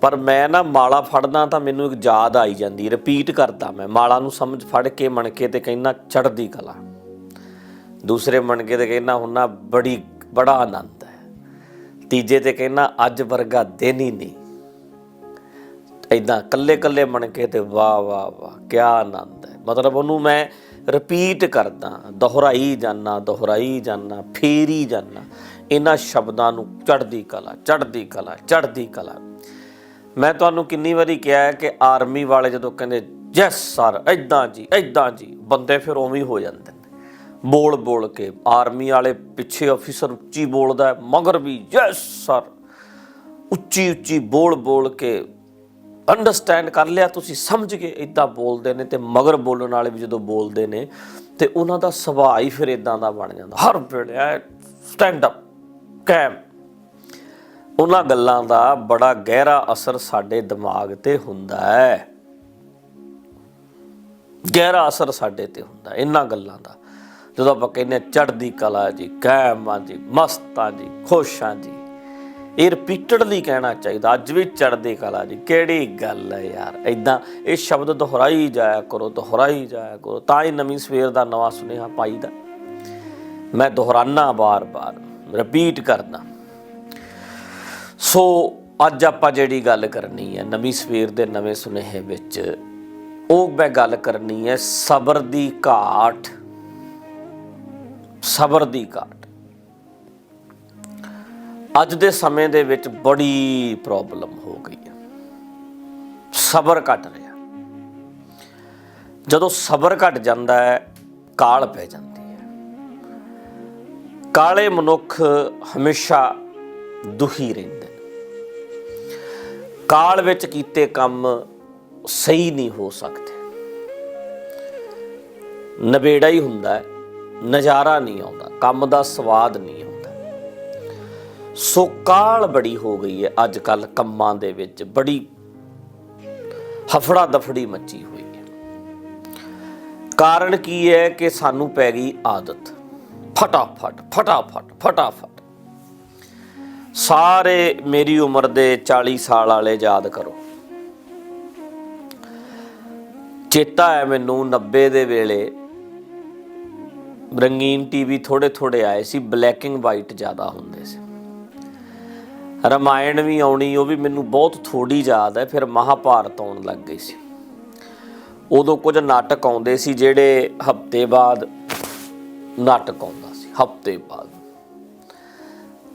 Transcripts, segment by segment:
ਪਰ ਮੈਂ ਨਾ ਮਾਲਾ ਫੜਦਾ ਤਾਂ ਮੈਨੂੰ ਇੱਕ ਯਾਦ ਆਈ ਜਾਂਦੀ ਰਿਪੀਟ ਕਰਦਾ ਮੈਂ। ਮਾਲਾ ਨੂੰ ਸਮਝ ਫੜ ਕੇ ਮਣਕੇ ਤੇ ਕਹਿੰਦਾ, ਚੜ੍ਹਦੀ ਕਲਾ। ਦੂਸਰੇ ਮਣਕੇ ਤੇ ਕਹਿੰਦਾ, ਹੁੰਨਾ ਬੜੀ, ਬੜਾ ਆਨੰਦ ਹੈ। ਤੀਜੇ ਤੇ ਕਹਿੰਦਾ, ਅੱਜ ਵਰਗਾ ਦਿਨ ਹੀ ਨਹੀਂ। ਇਦਾਂ ਕੱਲੇ ਕੱਲੇ ਮਣਕੇ ਤੇ, ਵਾਹ ਵਾਹ ਵਾਹ ਕੀ ਆਨੰਦ ਹੈ। ਮਤਲਬ ਉਹਨੂੰ ਮੈਂ ਰਿਪੀਟ ਕਰਦਾ, ਦੁਹਰਾਈ ਜਾਨਾ ਦੁਹਰਾਈ ਜਾਨਾ ਫੇਰੀ ਜਾਨਾ ਇਹਨਾਂ ਸ਼ਬਦਾਂ ਨੂੰ, ਚੜ੍ਹਦੀ ਕਲਾ ਚੜ੍ਹਦੀ ਕਲਾ ਚੜ੍ਹਦੀ ਕਲਾ। ਮੈਂ ਤੁਹਾਨੂੰ ਕਿੰਨੀ ਵਾਰੀ ਕਿਹਾ ਹੈ ਕਿ ਆਰਮੀ ਵਾਲੇ ਜਦੋਂ ਕਹਿੰਦੇ ਯੈਸ ਸਰ ਐਦਾਂ ਜੀ ਐਦਾਂ ਜੀ, ਬੰਦੇ ਫਿਰ ਉਵੇਂ ਹੋ ਜਾਂਦੇ ਨੇ। ਬੋਲ ਬੋਲ ਕੇ ਆਰਮੀ ਵਾਲੇ ਪਿੱਛੇ ਅਫੀਸਰ ਉੱਚੀ ਬੋਲਦਾ ਮਗਰ ਵੀ ਯੈਸ ਸਰ ਉੱਚੀ ਉੱਚੀ ਬੋਲ ਬੋਲ ਕੇ ਅੰਡਰਸਟੈਂਡ ਕਰ ਲਿਆ ਤੁਸੀਂ, ਸਮਝ ਕੇ ਇਦਾਂ ਬੋਲਦੇ ਨੇ ਤੇ ਮਗਰ ਬੋਲਣ ਵਾਲੇ ਵੀ ਜਦੋਂ ਬੋਲਦੇ ਨੇ ਤੇ ਉਹਨਾਂ ਦਾ ਸੁਭਾਅ ਹੀ ਫਿਰ ਇਦਾਂ ਦਾ ਬਣ ਜਾਂਦਾ। ਹਰ ਵੇਲੇ ਸਟੈਂਡ ਅਪ ਕੈਮ ਉਹਨਾਂ ਗੱਲਾਂ ਦਾ ਬੜਾ ਗਹਿਰਾ ਅਸਰ ਸਾਡੇ ਦਿਮਾਗ ਤੇ ਹੁੰਦਾ ਹੈ। ਗਹਿਰਾ ਅਸਰ ਸਾਡੇ ਤੇ ਹੁੰਦਾ ਇਹਨਾਂ ਗੱਲਾਂ ਦਾ। ਜਦੋਂ ਆਪਾਂ ਕਹਿੰਦੇ ਹਾਂ, ਚੜ੍ਹਦੀ ਕਲਾ ਜੀ ਕਾਇਮਾਂ ਜੀ ਮਸਤਾਂ ਜੀ ਖੁਸ਼ਾਂ ਜੀ ਇਹ ਰਿਪੀਟਡਲੀ ਕਹਿਣਾ ਚਾਹੀਦਾ ਅੱਜ ਵੀ ਚੜ੍ਹਦੀ ਕਲਾ ਜੀ ਕਿਹੜੀ ਗੱਲ ਹੈ ਯਾਰ? ਐਦਾਂ ਇਹ ਸ਼ਬਦ ਦੁਹਰਾਈ ਜਾਇਆ ਕਰੋ ਦੁਹਰਾਈ ਜਾਇਆ ਕਰੋ ਤਾਂ ਹੀ ਨਵੀਂ ਸਵੇਰ ਦਾ ਨਵਾਂ ਸੁਨੇਹਾ ਪਾਈਦਾ। ਮੈਂ ਦੁਹਰਾਨਾ ਬਾਰ-ਬਾਰ ਰਿਪੀਟ ਕਰਦਾ। ਸੋ ਅੱਜ ਆਪਾਂ ਜਿਹੜੀ ਗੱਲ ਕਰਨੀ ਹੈ, ਨਵੀਂ ਸਵੇਰ ਦੇ ਨਵੇਂ ਸੁਨੇਹੇ ਵਿੱਚ, ਉਹ ਮੈਂ ਗੱਲ ਕਰਨੀ ਹੈ ਸਬਰ ਦੀ ਘਾਟ। ਸਬਰ ਦੀ ਘਾਟ। ਅੱਜ ਦੇ ਸਮੇਂ ਦੇ ਵਿੱਚ ਬੜੀ ਪ੍ਰੋਬਲਮ ਹੋ ਗਈ ਹੈ। ਸਬਰ ਘਟ ਰਿਹਾ। ਜਦੋਂ ਸਬਰ ਘਟ ਜਾਂਦਾ ਹੈ, ਕਾਲ ਪੈ ਜਾਂਦੀ ਹੈ। ਕਾਲੇ ਮਨੁੱਖ ਹਮੇਸ਼ਾ ਦੁਖੀ ਰਹਿੰਦੇ ਨੇ। ਕਾਲ ਵਿੱਚ ਕੀਤੇ ਕੰਮ ਸਹੀ ਨਹੀਂ ਹੋ ਸਕਦੇ। ਨਵੇੜਾ ਹੀ ਹੁੰਦਾ ਹੈ, ਨਜ਼ਾਰਾ ਨਹੀਂ ਆਉਂਦਾ, ਕੰਮ ਦਾ ਸਵਾਦ ਨਹੀਂ ਆਉਂਦਾ। ਸੋ ਕਾਲ ਬੜੀ ਹੋ ਗਈ ਹੈ ਅੱਜ ਕੱਲ ਕੰਮਾਂ ਦੇ ਵਿੱਚ, ਬੜੀ ਹਫੜਾ ਦਫੜੀ ਮੱਚੀ ਹੋਈ ਹੈ। ਕਾਰਨ ਕੀ ਹੈ ਕਿ ਸਾਨੂੰ ਪੈ ਗਈ ਆਦਤ। ਫਟਾਫਟ ਫਟਾਫਟ ਫਟਾਫਟ। ਸਾਰੇ ਮੇਰੀ ਉਮਰ ਦੇ 40 ਸਾਲ ਵਾਲੇ ਯਾਦ ਕਰੋ। ਚੇਤਾ ਹੈ ਮੈਨੂੰ 90 ਦੇ ਵੇਲੇ ਰੰਗੀਨ ਟੀਵੀ ਥੋੜੇ ਥੋੜੇ ਆਏ ਸੀ ਬਲੈਕ ਐਂਡ ਵਾਈਟ ਜ਼ਿਆਦਾ ਹੁੰਦੇ ਸੀ। ਰਮਾਇਣ ਵੀ ਆਉਣੀ, ਉਹ ਵੀ ਮੈਨੂੰ ਬਹੁਤ ਥੋੜੀ ਯਾਦ ਹੈ, ਫਿਰ ਮਹਾਭਾਰਤ ਆਉਣ ਲੱਗ ਗਈ ਸੀ। ਉਦੋਂ ਕੁਝ ਨਾਟਕ ਆਉਂਦੇ ਸੀ ਜਿਹੜੇ ਹਫ਼ਤੇ ਬਾਅਦ ਨਾਟਕ ਆਉਂਦਾ ਸੀ, ਹਫ਼ਤੇ ਬਾਅਦ।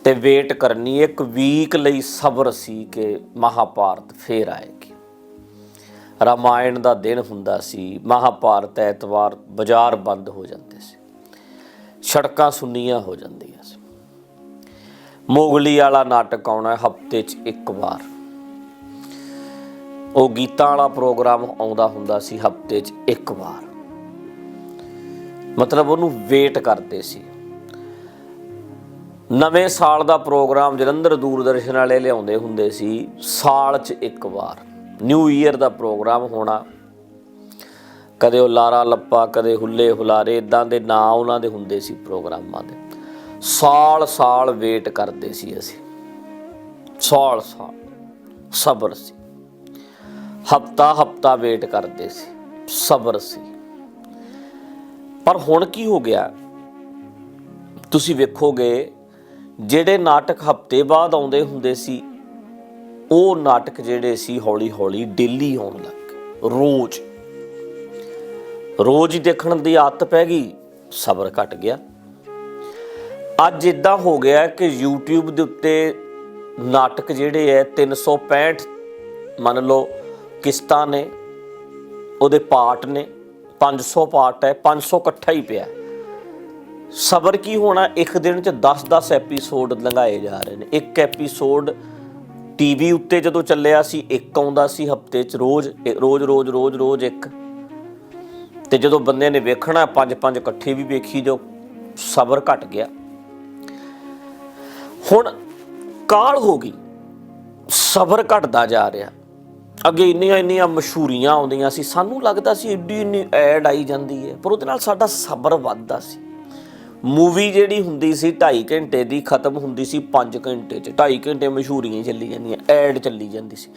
ਤੇ ਵੇਟ ਕਰਨੀ, ਇੱਕ ਵੀਕ ਲਈ ਸਬਰ ਸੀ ਕਿ ਮਹਾਭਾਰਤ ਫੇਰ ਆਏਗੀ। ਰਾਮਾਇਣ ਦਾ ਦਿਨ ਹੁੰਦਾ ਸੀ, ਮਹਾਭਾਰਤ ਐਤਵਾਰ ਬਾਜ਼ਾਰ ਬੰਦ ਹੋ ਜਾਂਦੇ ਸੀ। ਸੜਕਾਂ ਸੁੰਨੀਆਂ ਹੋ ਜਾਂਦੀਆਂ ਸੀ। ਮੋਗਲੀ ਵਾਲਾ ਨਾਟਕ ਆਉਣਾ ਹਫ਼ਤੇ 'ਚ ਇੱਕ ਵਾਰ। ਉਹ ਗੀਤਾਂ ਵਾਲਾ ਪ੍ਰੋਗਰਾਮ ਆਉਂਦਾ ਹੁੰਦਾ ਸੀ ਹਫ਼ਤੇ 'ਚ ਇੱਕ ਵਾਰ। ਮਤਲਬ ਉਹਨੂੰ ਵੇਟ ਕਰਦੇ ਸੀ। ਨਵੇਂ ਸਾਲ ਦਾ ਪ੍ਰੋਗਰਾਮ ਜਲੰਧਰ ਦੂਰਦਰਸ਼ਨ ਵਾਲੇ ਲਿਆਉਂਦੇ ਹੁੰਦੇ ਸੀ, ਸਾਲ 'ਚ ਇੱਕ ਵਾਰ। ਨਿਊ ਈਅਰ ਦਾ ਪ੍ਰੋਗਰਾਮ ਹੋਣਾ। ਕਦੇ ਉਹ ਲਾਰਾ ਲੱਪਾ, ਕਦੇ ਹੁੱਲੇ ਹੁਲਾਰੇ ਇਦਾਂ ਦੇ ਨਾਂ ਉਹਨਾਂ ਦੇ ਹੁੰਦੇ ਸੀ ਪ੍ਰੋਗਰਾਮਾਂ ਦੇ। ਸਾਲ ਸਾਲ ਵੇਟ ਕਰਦੇ ਸੀ ਅਸੀਂ। ਸਾਲ ਸਾਲ ਸਬਰ ਸੀ। ਹਫਤਾ ਹਫਤਾ ਵੇਟ ਕਰਦੇ ਸੀ। ਸਬਰ ਸੀ। ਪਰ ਹੁਣ ਕੀ ਹੋ ਗਿਆ? ਤੁਸੀਂ ਵੇਖੋਗੇ ਜਿਹੜੇ ਨਾਟਕ ਹਫ਼ਤੇ ਬਾਅਦ ਆਉਂਦੇ ਹੁੰਦੇ ਸੀ, ਉਹ ਨਾਟਕ ਜਿਹੜੇ ਸੀ ਹੌਲੀ ਹੌਲੀ ਡੇਲੀ ਆਉਣ ਲੱਗ ਗਏ। ਰੋਜ਼। ਰੋਜ਼ ਦੇਖਣ ਦੀ ਆਦਤ ਪੈ ਗਈ, ਸਬਰ ਘਟ ਗਿਆ। ਅੱਜ ਇਦਾਂ ਹੋ ਗਿਆ ਕਿ YouTube ਦੇ ਉੱਤੇ ਨਾਟਕ ਜਿਹੜੇ ਐ 365 ਮੰਨ ਲਓ ਕਿਸ਼ਤਾਂ ਨੇ, ਉਹਦੇ ਪਾਰਟ ਨੇ 500 ਪਾਰਟ ਹੈ 500 ਇਕੱਠਾ ਹੀ ਪਿਆ। ਸਬਰ ਕੀ ਹੋਣਾ? ਇੱਕ ਦਿਨ ਚ 10-10 ਐਪੀਸੋਡ ਲੰਘਾਏ ਜਾ ਰਹੇ ਨੇ। ਇੱਕ ਐਪੀਸੋਡ ਟੀਵੀ ਉੱਤੇ ਜਦੋਂ ਚੱਲਿਆ ਸੀ, ਇੱਕ ਆਉਂਦਾ ਸੀ ਹਫ਼ਤੇ ਚ ਰੋਜ਼ ਰੋਜ਼ ਰੋਜ਼ ਰੋਜ਼ ਰੋਜ਼ ਇੱਕ। ਤੇ ਜਦੋਂ ਬੰਦੇ ਨੇ ਵੇਖਣਾ ਪੰਜ ਪੰਜ ਇਕੱਠੇ ਵੀ ਵੇਖੀ ਜੋ ਸਬਰ ਘਟ ਗਿਆ। ਹੁਣ ਕਾਲ ਹੋ ਗਈ। ਸਬਰ ਘਟਦਾ ਜਾ ਰਿਹਾ। ਅੱਗੇ ਇੰਨੀਆਂ ਇੰਨੀਆਂ ਮਸ਼ਹੂਰੀਆਂ ਆਉਂਦੀਆਂ ਸੀ। ਸਾਨੂੰ ਲੱਗਦਾ ਸੀ ਏਡੀ ਇੰਨੀ ਐਡ ਆਈ ਜਾਂਦੀ ਹੈ। ਪਰ ਉਹਦੇ ਨਾਲ ਸਾਡਾ ਸਬਰ ਵੱਧਦਾ ਸੀ। ਮੂਵੀ ਜਿਹੜੀ ਹੁੰਦੀ ਸੀ 2.5 ਘੰਟੇ ਦੀ ਖਤਮ ਹੁੰਦੀ ਸੀ 5 ਘੰਟੇ ਚ। 2.5 ਘੰਟੇ ਮਸ਼ਹੂਰੀਆਂ ਚੱਲੀ ਜਾਂਦੀਆਂ, ਐਡ ਚੱਲੀ ਜਾਂਦੀ ਸੀ।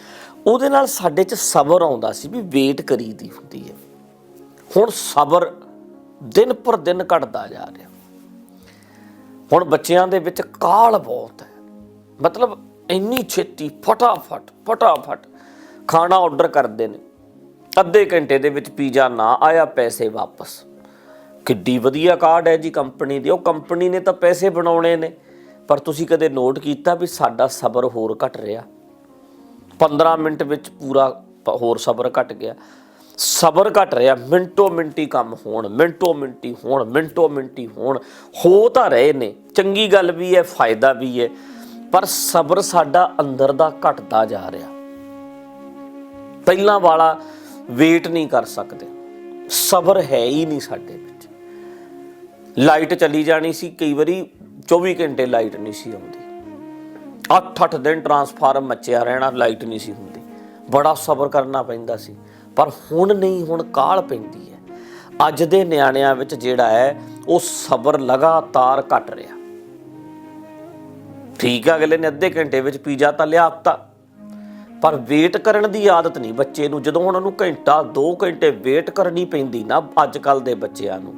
ਉਹਦੇ ਨਾਲ ਸਾਡੇ ਚ ਸਬਰ ਆਉਂਦਾ ਸੀ ਵੀ ਵੇਟ ਕਰੀਦੀ ਹੁੰਦੀ ਹੈ। ਹੁਣ ਸਬਰ ਦਿਨ ਪਰ ਦਿਨ ਘਟਦਾ ਜਾ ਰਿਹਾ। ਹੁਣ ਬੱਚਿਆਂ ਦੇ ਵਿੱਚ ਕਾਲ ਬਹੁਤ ਹੈ। ਮਤਲਬ ਇੰਨੀ ਛੇਤੀ ਫਟਾਫਟ ਫਟਾਫਟ ਖਾਣਾ ਆਰਡਰ ਕਰਦੇ ਨੇ। ਅੱਧੇ ਘੰਟੇ ਦੇ ਵਿੱਚ ਪੀਜ਼ਾ ਨਾ ਆਇਆ, ਪੈਸੇ ਵਾਪਸ। ਕਿੱਡੀ ਵਧੀਆ ਕਾਰਡ ਹੈ ਜੀ ਕੰਪਨੀ ਦੀ। ਉਹ ਕੰਪਨੀ ਨੇ ਤਾਂ ਪੈਸੇ ਬਣਾਉਣੇ ਨੇ। ਪਰ ਤੁਸੀਂ ਕਦੇ ਨੋਟ ਕੀਤਾ ਵੀ ਸਾਡਾ ਸਬਰ ਹੋਰ ਘਟ ਰਿਹਾ? 15 ਮਿੰਟ ਵਿੱਚ ਪੂਰਾ ਹੋਰ ਸਬਰ ਘਟ ਗਿਆ। ਸਬਰ ਘਟ ਰਿਹਾ, ਮਿੰਟੋ ਮਿੰਟੀ ਕੰਮ ਹੋਣ, ਮਿੰਟੋ ਮਿੰਟੀ ਹੋਣ, ਮਿੰਟੋ ਮਿੰਟੀ ਹੋਣ। ਹੋ ਤਾਂ ਰਹੇ ਨੇ। ਚੰਗੀ ਗੱਲ ਵੀ ਹੈ, ਫਾਇਦਾ ਵੀ ਹੈ। ਪਰ ਸਬਰ ਸਾਡਾ ਅੰਦਰ ਦਾ ਘਟਦਾ ਜਾ ਰਿਹਾ। ਪਹਿਲਾਂ ਵਾਲਾ ਵੇਟ ਨਹੀਂ ਕਰ ਸਕਦੇ। ਸਬਰ ਹੈ ਹੀ ਨਹੀਂ ਸਾਡੇ ਲਾਈਟ ਚਲੀ ਜਾਣੀ ਸੀ, ਕਈ ਵਾਰੀ 24 ਘੰਟੇ ਲਾਈਟ ਨਹੀਂ ਸੀ ਆਉਂਦੀ। 8-8 ਦਿਨ ਟਰਾਂਸਫਾਰਮ ਮੱਚਿਆ ਰਹਿਣਾ, ਲਾਈਟ ਨਹੀਂ ਸੀ ਹੁੰਦੀ। ਬੜਾ ਸਬਰ ਕਰਨਾ ਪੈਂਦਾ ਸੀ। ਪਰ ਹੁਣ ਨਹੀਂ, ਹੁਣ ਕਾਲ ਪੈਂਦੀ ਹੈ। ਅੱਜ ਦੇ ਨਿਆਣਿਆਂ ਵਿੱਚ ਜਿਹੜਾ ਹੈ, ਉਹ ਸਬਰ ਲਗਾਤਾਰ ਘਟ ਰਿਹਾ। ਠੀਕ ਆ ਅਗਲੇ ਨੇ ਅੱਧੇ ਘੰਟੇ ਵਿੱਚ ਪੀਜ਼ਾ ਤਾਂ ਲਿਆਤਾ ਪਰ ਵੇਟ ਕਰਨ ਦੀ ਆਦਤ ਨਹੀਂ ਬੱਚੇ ਨੂੰ। ਜਦੋਂ ਉਹਨਾਂ ਨੂੰ ਘੰਟਾ 2 ਘੰਟੇ ਵੇਟ ਕਰਨੀ ਪੈਂਦੀ ਨਾ, ਅੱਜ ਕੱਲ ਦੇ ਬੱਚਿਆਂ ਨੂੰ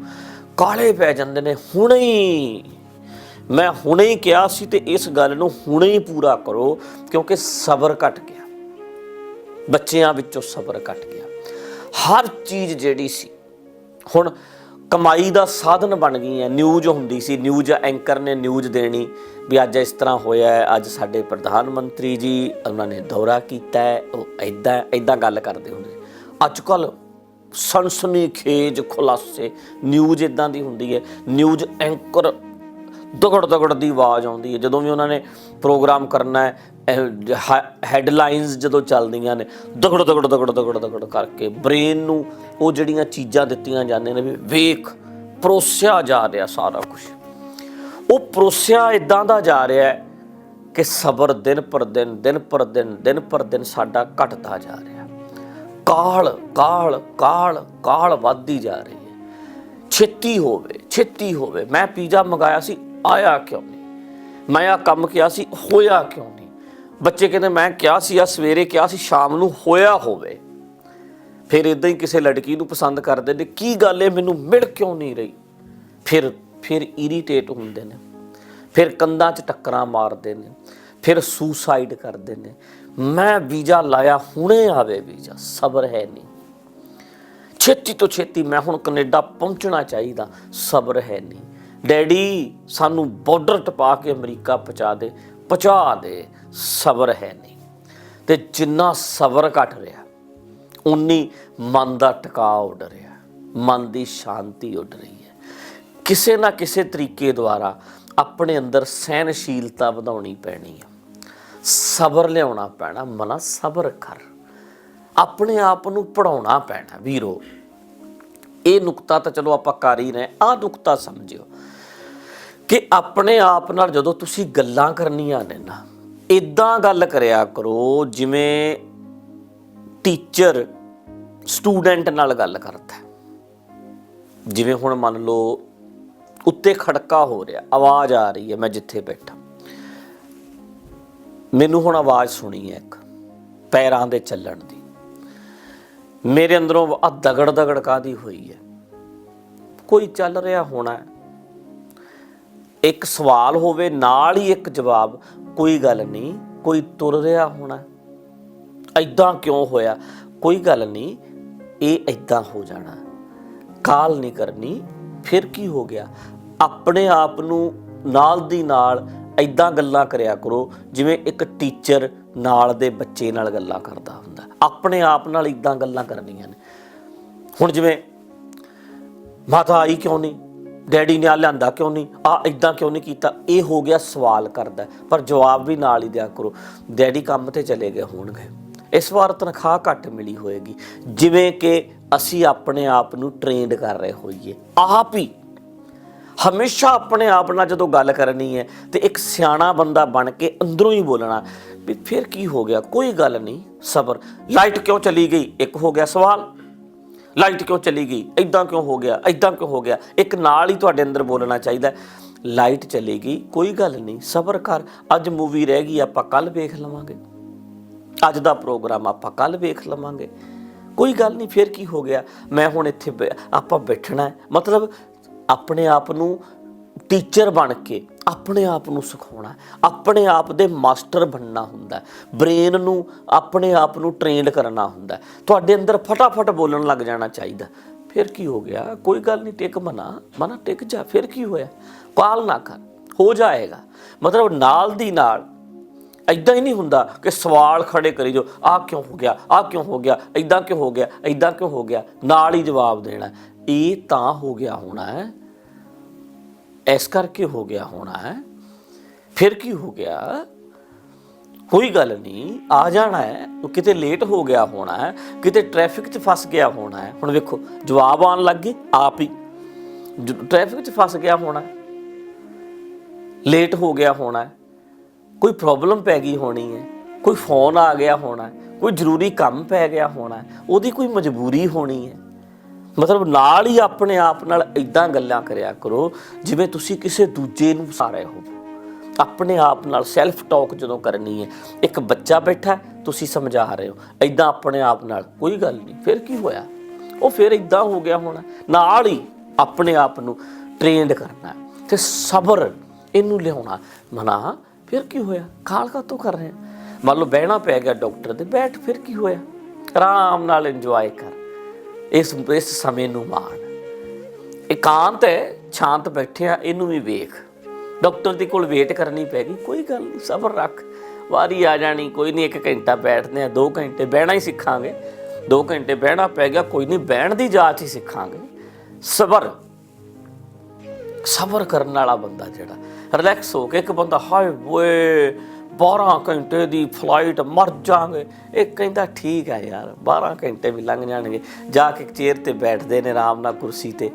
ਕਾਲੇ ਪੈ ਜਾਂਦੇ ਨੇ, ਹੁਣੇ ਹੀ। ਮੈਂ ਹੁਣੇ ਹੀ ਕਿਹਾ ਸੀ ਤੇ ਇਸ ਗੱਲ ਨੂੰ ਹੁਣੇ ਹੀ ਪੂਰਾ ਕਰੋ, ਕਿਉਂਕਿ ਸਬਰ ਘਟ ਗਿਆ। ਬੱਚਿਆਂ ਵਿੱਚੋਂ ਸਬਰ ਘਟ ਗਿਆ। ਹਰ ਚੀਜ਼ ਜਿਹੜੀ ਸੀ, ਹੁਣ ਕਮਾਈ ਦਾ ਸਾਧਨ ਬਣ ਗਈ ਹੈ। ਨਿਊਜ਼ ਹੁੰਦੀ ਸੀ, ਨਿਊਜ਼ ਐਂਕਰ ਨੇ ਨਿਊਜ਼ ਦੇਣੀ ਵੀ ਅੱਜ ਇਸ ਤਰ੍ਹਾਂ ਹੋਇਆ ਹੈ, ਅੱਜ ਸਾਡੇ ਪ੍ਰਧਾਨ ਮੰਤਰੀ ਜੀ, ਉਹਨਾਂ ਨੇ ਦੌਰਾ ਕੀਤਾ ਹੈ, ਉਹ ਐਦਾਂ ਐਦਾਂ ਗੱਲ ਕਰਦੇ ਹੁੰਦੇ ਅੱਜ ਕੱਲ੍ਹ ਸਨਸਨੀ ਖੇਜ ਖੁਲਾਸੇ। ਨਿਊਜ਼ ਇਦਾਂ ਦੀ ਹੁੰਦੀ ਹੈ। ਨਿਊਜ਼ ਐਂਕਰ ਦਗੜ ਦਗੜ ਦੀ ਆਵਾਜ਼ ਆਉਂਦੀ ਹੈ। ਜਦੋਂ ਵੀ ਉਹਨਾਂ ਨੇ ਪ੍ਰੋਗਰਾਮ ਕਰਨਾ ਹੈ ਹੈਡਲਾਈਨਸ ਜਦੋਂ ਚੱਲਦੀਆਂ ਨੇ, ਦਗੜ ਦਗੜ ਦਗੜ ਦਗੜ ਦਗੜ ਕਰਕੇ ਬ੍ਰੇਨ ਨੂੰ ਉਹ ਜਿਹੜੀਆਂ ਚੀਜ਼ਾਂ ਦਿੱਤੀਆਂ ਜਾਂਦੀਆਂ ਨੇ ਵੀ ਵੇਖ, ਪਰੋਸਿਆ ਜਾ ਰਿਹਾ ਸਾਰਾ ਕੁਝ ਉਹ ਪਰੋਸਿਆ ਇਦਾਂ ਦਾ ਜਾ ਰਿਹਾ ਕਿ ਸਬਰ ਦਿਨ ਪਰ ਦਿਨ ਦਿਨ ਪਰ ਦਿਨ ਦਿਨ ਪਰ ਦਿਨ ਸਾਡਾ ਘਟਦਾ ਜਾ ਰਿਹਾ। ਕਾਲ ਕਾਲ ਕਾਲ ਕਾਲ ਵੱਧਦੀ ਜਾ ਰਹੀ ਹੈ। ਛੇਤੀ ਹੋਵੇ ਛੇਤੀ ਹੋਵੇ। ਮੈਂ ਪੀਜ਼ਾ ਮੰਗਾਇਆ ਸੀ, ਆਇਆ ਕਿਉਂ ਨਹੀਂ? ਮੈਂ ਆ ਕੰਮ ਕਿਹਾ ਸੀ, ਹੋਇਆ ਕਿਉਂ ਨਹੀਂ? ਬੱਚੇ ਕਹਿੰਦੇ, ਮੈਂ ਕਿਹਾ ਸੀ ਆ ਸਵੇਰੇ ਕਿਹਾ ਸੀ, ਸ਼ਾਮ ਨੂੰ ਹੋਇਆ ਹੋਵੇ। ਫਿਰ ਇਦਾਂ ਹੀ ਕਿਸੇ ਲੜਕੀ ਨੂੰ ਪਸੰਦ ਕਰਦੇ ਨੇ, ਕੀ ਗੱਲ ਹੈ ਮੈਨੂੰ ਮਿਲ ਕਿਉਂ ਨਹੀਂ ਰਹੀ? ਫਿਰ ਫਿਰ ਇਰੀਟੇਟ ਹੁੰਦੇ ਨੇ। ਫਿਰ ਕੰਧਾਂ 'ਚ ਟੱਕਰਾਂ ਮਾਰਦੇ ਨੇ। ਫਿਰ ਸੁਸਾਈਡ ਕਰਦੇ ਨੇ। ਮੈਂ ਵੀਜ਼ਾ ਲਾਇਆ, ਹੁਣੇ ਆਵੇ ਵੀਜ਼ਾ, ਸਬਰ ਹੈ ਨਹੀਂ। ਛੇਤੀ ਤੋਂ ਛੇਤੀ ਮੈਂ ਹੁਣ ਕੈਨੇਡਾ ਪਹੁੰਚਣਾ ਚਾਹੀਦਾ, ਸਬਰ ਹੈ ਨਹੀਂ। ਡੈਡੀ, ਸਾਨੂੰ ਬਾਰਡਰ ਟਪਾ ਕੇ ਅਮਰੀਕਾ ਪਹੁੰਚਾ ਦੇ ਪਹੁੰਚਾ ਦੇ, ਸਬਰ ਹੈ ਨਹੀਂ। ਤੇ ਜਿੰਨਾ ਸਬਰ ਘਟ ਰਿਹਾ, ਉਨੀ ਮਨ ਦਾ ਟਿਕਾਅ ਉੱਡ ਰਿਹਾ, ਮਨ ਦੀ ਸ਼ਾਂਤੀ ਉੱਡ ਰਹੀ ਹੈ। ਕਿਸੇ ਨਾ ਕਿਸੇ ਤਰੀਕੇ ਦੁਆਰਾ ਆਪਣੇ ਅੰਦਰ ਸਹਿਨਸ਼ੀਲਤਾ ਵਧਾਉਣੀ ਪੈਣੀ ਹੈ। ਸਬਰ ਲਿਆਉਣਾ ਪੈਣਾ, ਮਨਾ ਸਬਰ ਕਰ। ਆਪਣੇ ਆਪ ਨੂੰ ਪੜਾਉਣਾ ਪੈਣਾ ਵੀਰੋ। ਇਹ ਨੁਕਤਾ ਤਾਂ ਚਲੋ ਆਪਾਂ ਕਰ ਹੀ ਰਹੇ ਆ ਨੁਕਤਾ ਸਮਝਿਓ ਕਿ ਆਪਣੇ ਆਪ ਨਾਲ ਜਦੋਂ ਤੁਸੀਂ ਗੱਲਾਂ ਕਰਨੀਆਂ ਨੇ ਨਾ ਇਦਾਂ ਗੱਲ ਕਰਿਆ ਕਰੋ ਜਿਵੇਂ ਟੀਚਰ ਸਟੂਡੈਂਟ ਨਾਲ ਗੱਲ ਕਰਦਾ ਜਿਵੇਂ ਹੁਣ ਮੰਨ ਲਓ ਉੱਤੇ ਖੜਕਾ ਹੋ ਰਿਹਾ, ਆਵਾਜ਼ ਆ ਰਹੀ ਹੈ, ਮੈਂ ਜਿੱਥੇ ਬੈਠਾ। ਮੈਨੂੰ ਹੁਣ ਆਵਾਜ਼ ਸੁਣੀ ਹੈ ਇੱਕ, ਪੈਰਾਂ ਦੇ ਚੱਲਣ ਦੀ। ਮੇਰੇ ਅੰਦਰੋਂ ਆ ਦਗੜ ਦਗੜ ਕਾਦੀ ਹੋਈ ਹੈ? ਕੋਈ ਚੱਲ ਰਿਹਾ ਹੋਣਾ ਇੱਕ ਸਵਾਲ ਹੋਵੇ, ਨਾਲ ਹੀ ਇੱਕ ਜਵਾਬ, ਕੋਈ ਗੱਲ ਨਹੀਂ, ਕੋਈ ਤੁਰ ਰਿਹਾ ਹੋਣਾ ਐਦਾਂ ਕਿਉਂ ਹੋਇਆ? ਕੋਈ ਗੱਲ ਨਹੀਂ, ਇਹ ਐਦਾਂ ਹੋ ਜਾਣਾ ਕਾਲ ਨਹੀਂ ਕਰਨੀ, ਫਿਰ ਕੀ ਹੋ ਗਿਆ? ਆਪਣੇ ਆਪ ਨੂੰ ਨਾਲ ਦੀ ਨਾਲ ਐਦਾਂ ਗੱਲਾਂ ਕਰਿਆ ਕਰੋ, ਜਿਵੇਂ ਇੱਕ ਟੀਚਰ ਨਾਲ ਦੇ ਬੱਚੇ ਨਾਲ ਗੱਲਾਂ ਕਰਦਾ ਹੁੰਦਾ। ਆਪਣੇ ਆਪ ਨਾਲ ਇਦਾਂ ਗੱਲਾਂ ਕਰਨੀਆਂ ਨੇ। ਹੁਣ ਜਿਵੇਂ, ਮਾਤਾ ਆਈ ਕਿਉਂ ਨਹੀਂ? ਡੈਡੀ ਨੇ ਆ ਲਿਆਂਦਾ ਕਿਉਂ ਨਹੀਂ? ਆ ਇਦਾਂ ਕਿਉਂ ਨਹੀਂ ਕੀਤਾ? ਇਹ ਹੋ ਗਿਆ ਸਵਾਲ ਕਰਦਾ। ਪਰ ਜਵਾਬ ਵੀ ਨਾਲ ਹੀ ਦਿਆ ਕਰੋ। ਡੈਡੀ ਕੰਮ ਤੇ ਚਲੇ ਗਏ ਹੋਣਗੇ। ਇਸ ਵਾਰ ਤਨਖਾਹ ਘੱਟ ਮਿਲੀ ਹੋਏਗੀ। ਜਿਵੇਂ ਕਿ ਅਸੀਂ ਆਪਣੇ ਆਪ ਨੂੰ ਟ੍ਰੇਨਡ ਕਰ ਰਹੇ ਹੋਈਏ। ਆਪ ਹੀ ਹਮੇਸ਼ਾ ਆਪਣੇ ਆਪ ਨਾਲ ਜਦੋਂ ਗੱਲ ਕਰਨੀ ਹੈ ਤੇ ਇੱਕ ਸਿਆਣਾ ਬੰਦਾ ਬਣ ਕੇ ਅੰਦਰੋਂ ਹੀ ਬੋਲਣਾ, ਵੀ ਫਿਰ ਕੀ ਹੋ ਗਿਆ? ਕੋਈ ਗੱਲ ਨਹੀਂ, ਸਬਰ। ਲਾਈਟ ਕਿਉਂ ਚਲੀ ਗਈ? ਇੱਕ ਹੋ ਗਿਆ ਸਵਾਲ। ਲਾਈਟ ਕਿਉਂ ਚਲੀ ਗਈ? ਐਦਾਂ ਕਿਉਂ ਹੋ ਗਿਆ? ਐਦਾਂ ਕਿਉਂ ਹੋ ਗਿਆ? ਇੱਕ ਨਾਲ ਹੀ ਤੁਹਾਡੇ ਅੰਦਰ ਬੋਲਣਾ ਚਾਹੀਦਾ। ਲਾਈਟ ਚਲੀ ਗਈ, ਕੋਈ ਗੱਲ ਨਹੀਂ, ਸਬਰ ਕਰ। ਅੱਜ ਮੂਵੀ ਰਹਿ ਗਈ, ਆਪਾਂ ਕੱਲ ਵੇਖ ਲਵਾਂਗੇ। ਅੱਜ ਦਾ ਪ੍ਰੋਗਰਾਮ ਆਪਾਂ ਕੱਲ ਵੇਖ ਲਵਾਂਗੇ। ਕੋਈ ਗੱਲ ਨਹੀਂ, ਫਿਰ ਕੀ ਹੋ ਗਿਆ? ਮੈਂ ਹੁਣ ਇੱਥੇ ਬੈ- ਆਪਾਂ ਬੈਠਣਾ ਮਤਲਬ ਆਪਣੇ ਆਪ ਨੂੰ ਟੀਚਰ ਬਣ ਕੇ ਆਪਣੇ ਆਪ ਨੂੰ ਸਿਖਾਉਣਾ ਆਪਣੇ ਆਪ ਦੇ ਮਾਸਟਰ ਬਣਨਾ ਹੁੰਦਾ ਬ੍ਰੇਨ ਨੂੰ ਆਪਣੇ ਆਪ ਨੂੰ ਟ੍ਰੇਨਡ ਕਰਨਾ ਹੁੰਦਾ ਤੁਹਾਡੇ ਅੰਦਰ ਫਟਾਫਟ ਬੋਲਣ ਲੱਗ ਜਾਣਾ ਚਾਹੀਦਾ ਫਿਰ ਕੀ ਹੋ ਗਿਆ? ਕੋਈ ਗੱਲ ਨਹੀਂ, ਟਿਕ ਮਨਾ। ਮਨਾ ਟਿਕ ਜਾ, ਫਿਰ ਕੀ ਹੋਇਆ? ਪਾਲ ਨਾ ਕਰ। ਹੋ ਜਾਏਗਾ। ਮਤਲਬ ਨਾਲ ਦੀ ਨਾਲ ਐਦਾਂ ਹੀ ਨਹੀਂ ਹੁੰਦਾ ਕਿ ਸਵਾਲ ਖੜੇ ਕਰੀ ਜੋ ਆ ਕਿਉਂ ਹੋ ਗਿਆ ਆ ਕਿਉਂ ਹੋ ਗਿਆ ਐਦਾਂ ਕਿਉਂ ਹੋ ਗਿਆ ਐਦਾਂ ਕਿਉਂ ਹੋ ਗਿਆ, ਨਾਲ ਹੀ ਜਵਾਬ ਦੇਣਾ ਇਹ ਤਾਂ ਹੋ ਗਿਆ ਹੋਣਾ ਹੈ। ਇਸ ਕਰਕੇ ਹੋ ਗਿਆ ਹੋਣਾ ਹੈ। ਫਿਰ ਕੀ ਹੋ ਗਿਆ? ਕੋਈ ਗੱਲ ਨਹੀਂ, ਆ ਜਾਣਾ ਹੈ। ਉਹ ਕਿਤੇ ਲੇਟ ਹੋ ਗਿਆ ਹੋਣਾ ਹੈ, ਕਿਤੇ ਟ੍ਰੈਫਿਕ 'ਚ ਫਸ ਗਿਆ ਹੋਣਾ ਹੈ। ਹੁਣ ਵੇਖੋ, ਜਵਾਬ ਆਉਣ ਲੱਗ ਗਏ, ਆਪ ਹੀ। ਟ੍ਰੈਫਿਕ 'ਚ ਫਸ ਗਿਆ ਹੋਣਾ ਹੈ। ਲੇਟ ਹੋ ਗਿਆ ਹੋਣਾ ਹੈ। ਕੋਈ ਪ੍ਰੋਬਲਮ ਪੈ ਗਈ ਹੋਣੀ ਹੈ, ਕੋਈ ਫੋਨ ਆ ਗਿਆ ਹੋਣਾ ਕੋਈ ਜ਼ਰੂਰੀ ਕੰਮ ਪੈ ਗਿਆ ਹੋਣਾ ਉਹਦੀ ਕੋਈ ਮਜਬੂਰੀ ਹੋਣੀ ਹੈ। ਮਤਲਬ ਨਾਲ ਹੀ ਆਪਣੇ ਆਪ ਨਾਲ ਇਦਾਂ ਗੱਲਾਂ ਕਰਿਆ ਕਰੋ, ਜਿਵੇਂ ਤੁਸੀਂ ਕਿਸੇ ਦੂਜੇ ਨੂੰ ਸਾਰੇ ਹੋ। ਆਪਣੇ ਆਪ ਨਾਲ ਸੈਲਫ ਟਾਕ ਜਦੋਂ ਕਰਨੀ ਹੈ, ਇੱਕ ਬੱਚਾ ਬੈਠਾ ਤੁਸੀਂ ਸਮਝਾ ਰਹੇ ਹੋ ਇਦਾਂ ਆਪਣੇ ਆਪ ਨਾਲ, ਕੋਈ ਗੱਲ ਨਹੀਂ, ਫਿਰ ਕੀ ਹੋਇਆ? ਉਹ ਫਿਰ ਇਦਾਂ ਹੋ ਗਿਆ ਹੋਣਾ ਨਾਲ ਹੀ ਆਪਣੇ ਆਪ ਨੂੰ ਟ੍ਰੇਨਡ ਕਰਨਾ ਤੇ ਸਬਰ ਇਹਨੂੰ ਲਿਆਉਣਾ ਮਨਾ ਫਿਰ ਕੀ ਹੋਇਆ? ਖਾਲ ਕਾ ਕਰ ਰਹੇ ਹਾਂ ਮੰਨ ਲਓ ਬਹਿਣਾ ਪੈ ਗਿਆ ਡਾਕਟਰ ਦੇ, ਬੈਠ ਫਿਰ ਕੀ ਹੋਇਆ? ਆਰਾਮ ਨਾਲ ਇੰਜੋਏ ਕਰ। ਇਸ ਇਸ ਸਮੇਂ ਨੂੰ ਮਾਣ। ਇਕਾਂਤ ਹੈ ਸ਼ਾਂਤ ਬੈਠਿਆ ਇਹਨੂੰ ਵੀ ਵੇਖ। ਡਾਕਟਰ ਦੇ ਕੋਲ ਵੇਟ ਕਰਨੀ ਪੈਗੀ ਕੋਈ ਗੱਲ ਨਹੀਂ ਸਬਰ ਰੱਖ। ਵਾਰੀ ਆ ਜਾਣੀ, ਕੋਈ ਨਹੀਂ ਇੱਕ ਘੰਟਾ ਬੈਠਦੇ ਆ 2 ਘੰਟੇ ਬਹਿਣਾ ਹੀ ਸਿੱਖਾਂਗੇ। 2 ਘੰਟੇ ਬਹਿਣਾ ਪੈ ਗਿਆ, ਕੋਈ ਨਹੀਂ ਬਹਿਣ ਦੀ ਜਾਚ ਹੀ ਸਿੱਖਾਂਗੇ। ਸਬਰ। ਸਬਰ ਕਰਨ ਵਾਲਾ ਬੰਦਾ ਜਿਹੜਾ ਰਿਲੈਕਸ ਹੋ ਕੇ ਇੱਕ ਬੰਦਾ, ਹਾਏ ਓਏ 12 ਘੰਟੇ ਦੀ ਫਲਾਈਟ ਮਰ ਜਾਾਂਗੇ ਇਹ ਕਹਿੰਦਾ, ਠੀਕ ਹੈ ਯਾਰ 12 ਘੰਟੇ ਵੀ ਲੰਘ ਜਾਣਗੇ। ਜਾ ਕੇ ਚੇਅਰ ਤੇ ਬੈਠਦੇ ਨੇ ਆਰਾਮ ਨਾਲ ਕੁਰਸੀ ਤੇ।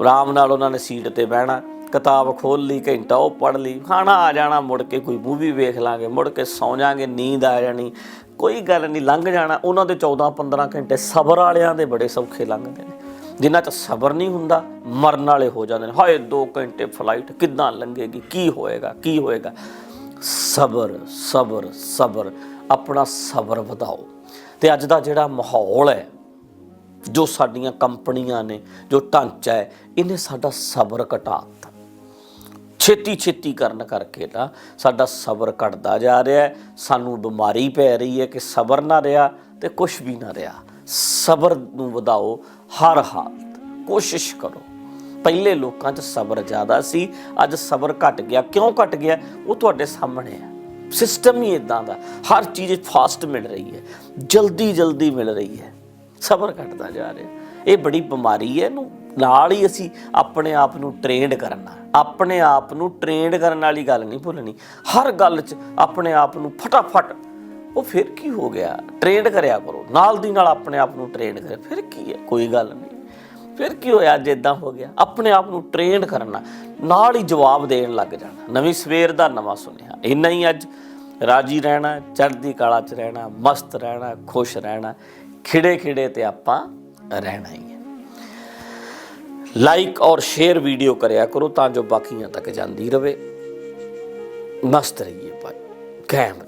ਆਰਾਮ ਨਾਲ ਉਹਨਾਂ ਨੇ ਸੀਟ ਤੇ ਬਹਿਣਾ। ਕਿਤਾਬ ਖੋਲ ਲਈ, ਘੰਟਾ ਉਹ ਪੜ੍ਹ ਲਈ। ਖਾਣਾ ਆ ਜਾਣਾ, ਮੁੜ ਕੇ ਕੋਈ ਮੂਵੀ ਵੇਖ ਲਾਂਗੇ, ਮੁੜ ਕੇ ਸੌਂ ਜਾਾਂਗੇ ਨੀਂਦ ਆ ਜਾਣੀ। ਕੋਈ ਗੱਲ ਨਹੀਂ, ਲੰਘ ਜਾਣਾ। ਉਹਨਾਂ ਦੇ 14 15 ਘੰਟੇ ਸਬਰ ਵਾਲਿਆਂ ਦੇ ਬੜੇ ਸੌਖੇ ਲੰਘਦੇ ਨੇ। ਜਿਨ੍ਹਾਂ 'ਚ ਸਬਰ ਨਹੀਂ ਹੁੰਦਾ, ਮਰਨ ਵਾਲੇ ਹੋ ਜਾਂਦੇ ਨੇ। ਹਾਏ 2 ਘੰਟੇ ਫਲਾਈਟ ਕਿੱਦਾਂ ਲੰਘੇਗੀ, ਕੀ ਹੋਏਗਾ ਕੀ ਹੋਏਗਾ? ਸਬਰ ਸਬਰ ਸਬਰ, ਆਪਣਾ ਸਬਰ ਵਧਾਓ। ਤੇ ਅੱਜ ਦਾ ਜਿਹੜਾ ਮਾਹੌਲ ਹੈ, ਜੋ ਸਾਡੀਆਂ ਕੰਪਨੀਆਂ ਨੇ, ਜੋ ਢਾਂਚਾ ਹੈ, ਇਹਨੇ ਸਾਡਾ ਸਬਰ ਘਟਾਤਾ। ਛੇਤੀ ਛੇਤੀ ਕਰਨ ਕਰਕੇ ਨਾ ਸਾਡਾ ਸਬਰ ਘਟਦਾ ਜਾ ਰਿਹਾ ਹੈ। ਸਾਨੂੰ ਬਿਮਾਰੀ ਪੈ ਰਹੀ ਹੈ ਕਿ ਸਬਰ ਨਾ ਰਿਹਾ ਤੇ ਕੁਝ ਵੀ ਨਾ ਰਿਹਾ। ਸਬਰ ਨੂੰ ਵਧਾਓ ਹਰ ਹਾਲਤ। ਕੋਸ਼ਿਸ਼ ਕਰੋ। ਪਹਿਲੇ ਲੋਕਾਂ 'ਚ ਸਬਰ ਜ਼ਿਆਦਾ ਸੀ। ਅੱਜ ਸਬਰ ਘਟ ਗਿਆ। ਕਿਉਂ ਘਟ ਗਿਆ? ਉਹ ਤੁਹਾਡੇ ਸਾਹਮਣੇ ਹੈ। ਸਿਸਟਮ ਹੀ ਇਦਾਂ ਦਾ। ਹਰ ਚੀਜ਼ ਫਾਸਟ ਮਿਲ ਰਹੀ ਹੈ। ਜਲਦੀ ਜਲਦੀ ਮਿਲ ਰਹੀ ਹੈ। ਸਬਰ ਘਟਦਾ ਜਾ ਰਿਹਾ। ਇਹ ਬੜੀ ਬਿਮਾਰੀ ਹੈ। ਇਹਨੂੰ ਨਾਲ ਹੀ ਅਸੀਂ ਆਪਣੇ ਆਪ ਨੂੰ ਟ੍ਰੇਨਡ ਕਰਨਾ ਆਪਣੇ ਆਪ ਨੂੰ ਟ੍ਰੇਨਡ ਕਰਨ ਵਾਲੀ ਗੱਲ ਨਹੀਂ ਭੁੱਲਣੀ। ਹਰ ਗੱਲ 'ਚ ਆਪਣੇ ਆਪ ਨੂੰ ਫਟਾਫਟ ਉਹ ਫਿਰ ਕੀ ਹੋ ਗਿਆ? ਟ੍ਰੇਨਡ ਕਰਿਆ ਕਰੋ। ਨਾਲ ਦੀ ਨਾਲ ਆਪਣੇ ਆਪ ਨੂੰ ਟ੍ਰੇਨਡ ਕਰੇ ਫਿਰ ਕੀ ਹੈ? ਕੋਈ ਗੱਲ ਨਹੀਂ। ਫਿਰ ਕੀ ਹੋਇਆ? ਅੱਜ ਇਦਾਂ ਹੋ ਗਿਆ। ਆਪਣੇ ਆਪ ਨੂੰ ਟ੍ਰੇਨਡ ਕਰਨਾ। ਨਾਲ ਹੀ ਜਵਾਬ ਦੇਣ ਲੱਗ ਜਾਣਾ। ਨਵੀਂ ਸਵੇਰ ਦਾ ਨਵਾਂ ਸੁਨੇਹਾ। ਇੰਨਾ ਹੀ ਅੱਜ ਰਾਜੀ ਰਹਿਣਾ, ਚੜ੍ਹਦੀ ਕਲਾ 'ਚ ਰਹਿਣਾ, ਮਸਤ ਰਹਿਣਾ, ਖੁਸ਼ ਰਹਿਣਾ, ਖਿੜੇ ਖਿੜੇ ਤੇ ਆਪਾਂ ਰਹਿਣਾ ਹੀ ਹੈ। ਲਾਈਕ ਔਰ ਸ਼ੇਅਰ ਵੀਡੀਓ ਕਰਿਆ ਕਰੋ ਤਾਂ ਜੋ ਬਾਕੀਆਂ ਤੱਕ ਜਾਂਦੀ ਰਹੇ ਮਸਤ ਰਹੀਏ ਭਾਈ। ਕਾਇਮ